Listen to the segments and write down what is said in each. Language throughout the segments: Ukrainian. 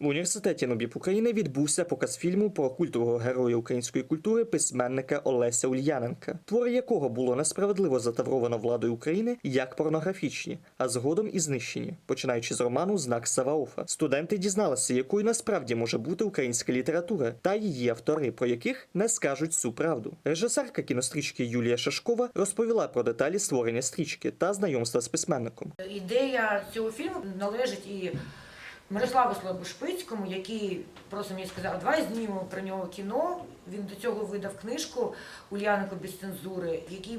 В університеті НОБІП України відбувся показ фільму про культового героя української культури письменника Олеся Ульяненка, твори якого було несправедливо затавровано владою України як порнографічні, а згодом і знищені, починаючи з роману Знак Саваофа. Студенти дізналися, якою насправді може бути українська література, та її автори, про яких не скажуть всю правду. Режисерка кінострічки Юлія Шашкова розповіла про деталі створення стрічки та знайомства з письменником. Ідея цього фільму належить і Мирославу Слабошпицькому, який просто мені сказав, давай знімемо про нього кіно. Він до цього видав книжку Ульянику без цензури, в якій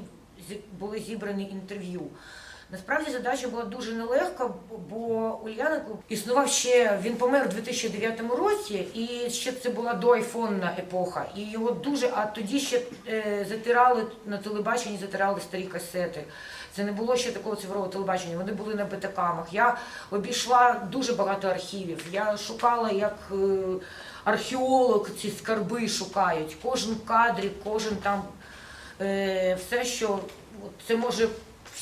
були зібрані інтерв'ю. Насправді задача була дуже нелегка, бо Ульяненко існував ще, він помер у 2009 році, і ще це була доайфонна епоха. І його дуже, а тоді ще е, затирали на телебаченні, затирали старі касети. Це не було ще такого цифрового телебачення, вони були на бетакамах. Я обійшла дуже багато архівів. Я шукала як е, археолог ці скарби шукають. Кожен в кадрі, кожен там е, все, що це може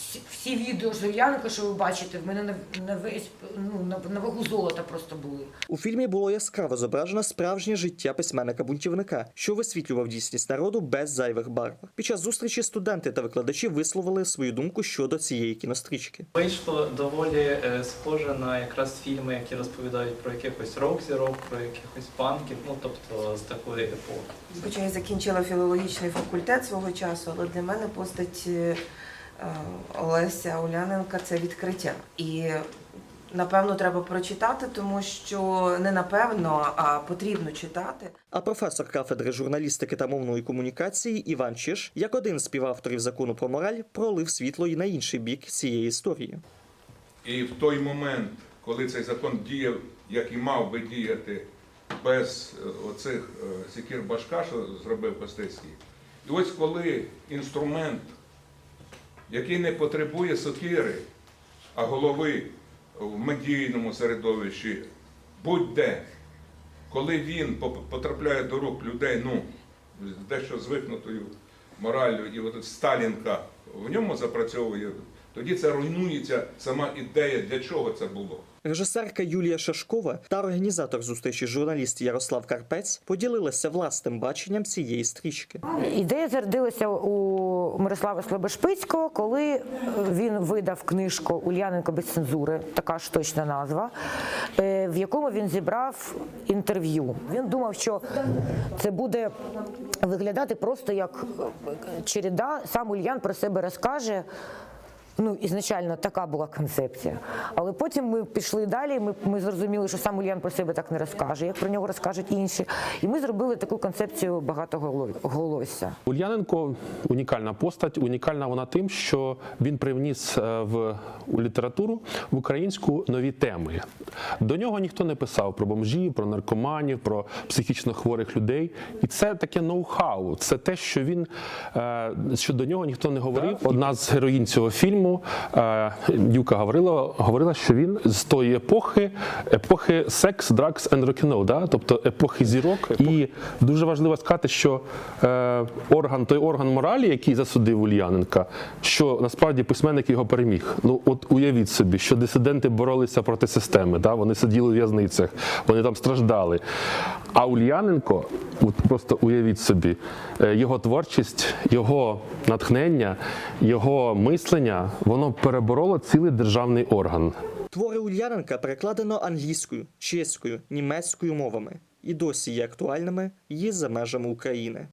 всі, всі відео з Ульяненка, що ви бачите, в мене на, на весь ну на, на вагу золота просто були. У фільмі було яскраво зображено справжнє життя письменника-бунтівника, що висвітлював дійсність народу без зайвих барв. Під час зустрічі студенти та викладачі висловили свою думку щодо цієї кінострічки. Вийшло доволі е, схоже на якраз фільми, які розповідають про якихось рок-зірок, про якихось панків, ну тобто з такої епохи. Хоча я закінчила філологічний факультет свого часу, але для мене постать е, Олеся Уляненка це відкриття. І напевно треба прочитати, тому що не напевно, а потрібно читати. А професор кафедри журналістики та мовної комунікації Іван Чиш, як один з співавторів закону про мораль, пролив світло і на інший бік цієї історії. І в той момент, коли цей закон діяв, як і мав би діяти, без е, оцих е, сікір башка, що зробив Костецький, і ось коли інструмент, який не потребує сокири, а голови в медійному середовищі, будь-де, коли він потрапляє до рук людей, ну, дещо звикнутою мораллю, і от Сталінка в ньому запрацьовує, тоді це руйнується сама ідея, для чого це було. Режисерка Юлія Шашкова та організатор зустрічі журналіст Ярослав Карпець поділилися власним баченням цієї стрічки. Ідея зародилася у Мирослава Слобошпицького, коли він видав книжку Ульяненко без цензури, така ж точна назва, е, в якому він зібрав інтерв'ю. Він думав, що це буде виглядати просто як череда. Сам Ульян про себе розкаже. Ну, ізначально така була концепція. Але потім ми пішли далі. Ми, ми зрозуміли, що сам Ульян про себе так не розкаже, як про нього розкажуть інші. І ми зробили таку концепцію багатоголосся. Ульяненко унікальна постать. Унікальна вона тим, що він привніс е, в літературу в українську нові теми. До нього ніхто не писав про бомжів, про наркоманів, про психічно хворих людей. І це таке ноу-хау. Це те, що він е, що до нього ніхто не говорив. Одна з героїнь цього фільму е, Дюка говорила, говорила, що він з тої епохи, епохи секс, драгс and rock'n'roll, да? тобто епохи зірок. І дуже важливо сказати, що е, орган, той орган моралі, який засудив Ульяненка, що насправді письменник його переміг. Ну от уявіть собі, що дисиденти боролися проти системи, да? вони сиділи в в'язницях, вони там страждали. А Ульяненко, от просто уявіть собі, е, його творчість, його натхнення, його мислення, воно перебороло цілий державний орган. Твори Ульяненка перекладено англійською, чеською, німецькою мовами і досі є актуальними її за межами України.